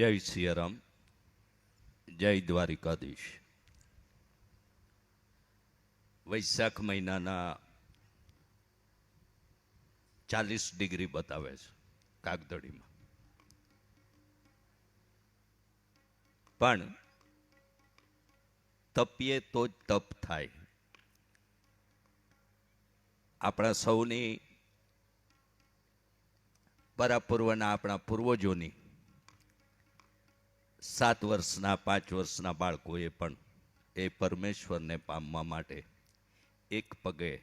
જય સિયારામ, જય દ્વારિકાધીશ. વૈશાખ મહિનાના ચાલીસ ડિગ્રી બતાવે છે કાગદડીમાં. પણ તપીએ તો જ તપ થાય. આપણા સૌની, પરાપૂર્વના આપણા પૂર્વજોની સાત વર્ષના, પાંચ વર્ષના બાળકોએ પણ એ પરમેશ્વરને પામવા માટે એક પગે.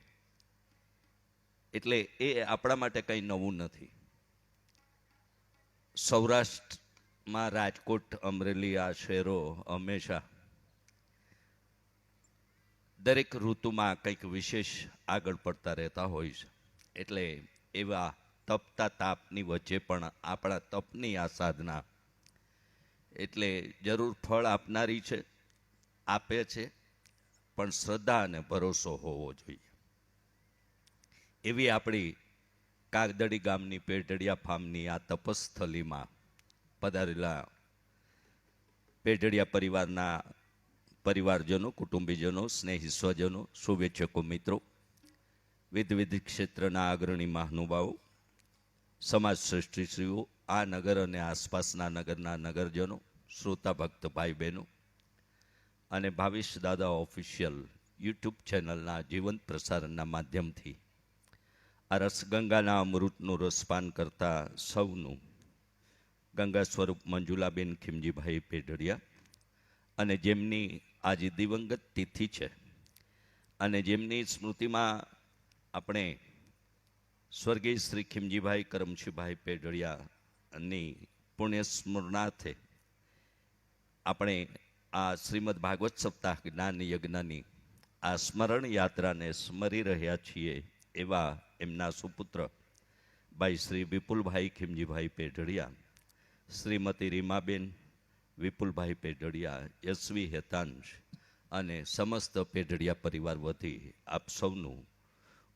એટલે એ આપણા માટે કંઈ નવું નથી. સૌરાષ્ટ્રમાં રાજકોટ, અમરેલી આ શહેરો હંમેશા દરેક ઋતુમાં કંઈક વિશેષ આગળ પડતા રહેતા હોય છે. એટલે એવા તપતા તાપની વચ્ચે પણ આપણા તપની આ સાધના એટલે જરૂર ફળ આપનારી છે, આપે છે, પણ શ્રદ્ધા અને ભરોસો હોવો જોઈએ. એવી આપણી કાગદડી ગામની પેઢડિયા ફાર્મની આ તપસ્થલીમાં પધારેલા પેઢડિયા પરિવારના પરિવારજનો, કુટુંબીજનો, સ્નેહી સ્વજનો, શુભેચ્છકો મિત્રો વિધ વિધ ક્ષેત્રના અગ્રણી મહાનુભાવો સમાજ શ્રેષ્ઠીશ્રીઓ આ નગર અને આસપાસના નગરના નગરજનો શ્રોતા ભક્ત ભાઈ બહેનો અને ભાવિશ દાદા ઓફિશિયલ યુટ્યુબ ચેનલના જીવંત પ્રસારણના માધ્યમથી આ રસગંગાના અમૃતનું રસપાન કરતા સૌનું ગંગા સ્વરૂપ મંજુલાબેન ખીમજીભાઈ પેઢડિયા અને જેમની આજે દિવંગત તિથિ છે અને જેમની સ્મૃતિમાં આપણે સ્વર્ગીય શ્રી ખીમજીભાઈ કરમશીભાઈ પેઢડિયાની પુણ્ય સ્મરણાર્થે આપણે આ શ્રીમદ ભાગવત સપ્તાહ જ્ઞાન યજ્ઞની આ સ્મરણ યાત્રાને સ્મરી રહ્યા છીએ એવા એમના સુપુત્ર ભાઈ શ્રી વિપુલભાઈ ખીમજીભાઈ પેઢડિયા, શ્રીમતી રીમાબેન વિપુલભાઈ પેઢડિયા, યશવી હેતાંશ અને સમસ્ત પેઢડિયા પરિવાર વતી આપ સૌનું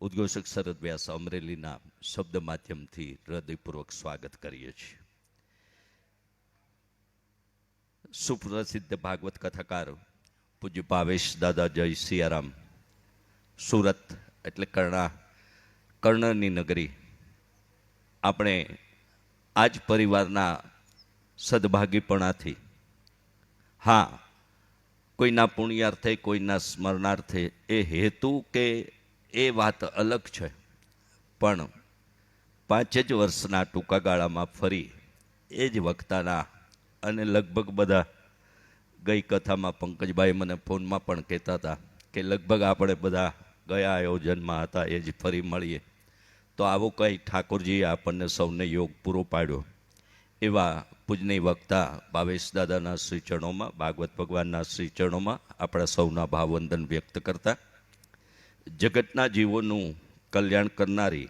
ઉદ્ઘોષક શરદ વ્યાસ અમરેલીના શબ્દ માધ્યમથી હૃદયપૂર્વક સ્વાગત કરીએ છીએ. સુપ્રસિદ્ધ ભાગવત કથાકાર પૂજ્ય ભાવેશ દાદા જય સિયારામ. સુરત એટલે કર્ણા, કર્ણની નગરી. આપણે આજ પરિવારના સદભાગીપણાથી, હા, કોઈના પુણ્યાર્થે, કોઈના સ્મરણાર્થે, એ હેતુ કે એ વાત અલગ છે. પણ પાંચ જ વર્ષના ટૂંકા ગાળામાં ફરી એ જ વક્તાના અને લગભગ બધા ગઈ કથામાં પંકજભાઈ મને ફોનમાં પણ કહેતા હતા કે લગભગ આપણે બધા ગયા આયોજનમાં હતા, એ જ ફરી મળીએ. તો આવો કંઈ ઠાકોરજીએ આપણને સૌને યોગ પૂરો પાડ્યો. એવા પૂજનીય વક્તા ભાવેશ દાદાના શ્રીચરણોમાં, ભાગવત ભગવાનના શ્રીચરણોમાં આપણા સૌના ભાવવંદન વ્યક્ત કરતા. જગતના જીવોનું કલ્યાણ કરનારી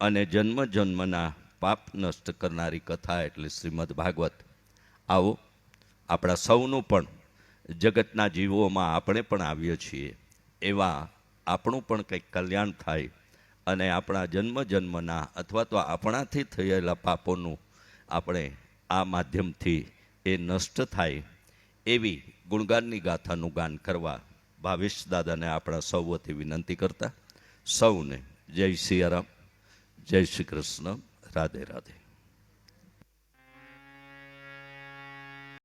અને જન્મ જન્મના પાપ નષ્ટ કરનારી કથા એટલે શ્રીમદ ભાગવત. આવો, આપણા સૌનું પણ, જગતના જીવોમાં આપણે પણ આવીએ છીએ. એવા આપણું પણ કંઈક કલ્યાણ થાય અને આપણા જન્મ જન્મના અથવા તો આપણાથી થયેલા પાપોનું આપણે આ માધ્યમથી એ નષ્ટ થાય એવી ગુણગાનની ગાથાનું ગાન કરવા ભાવેશ દાદાને આપણા સૌ વતી વિનંતી કરતા. સૌને જય સિયારામ, જય શ્રી કૃષ્ણ, રાધે રાધે.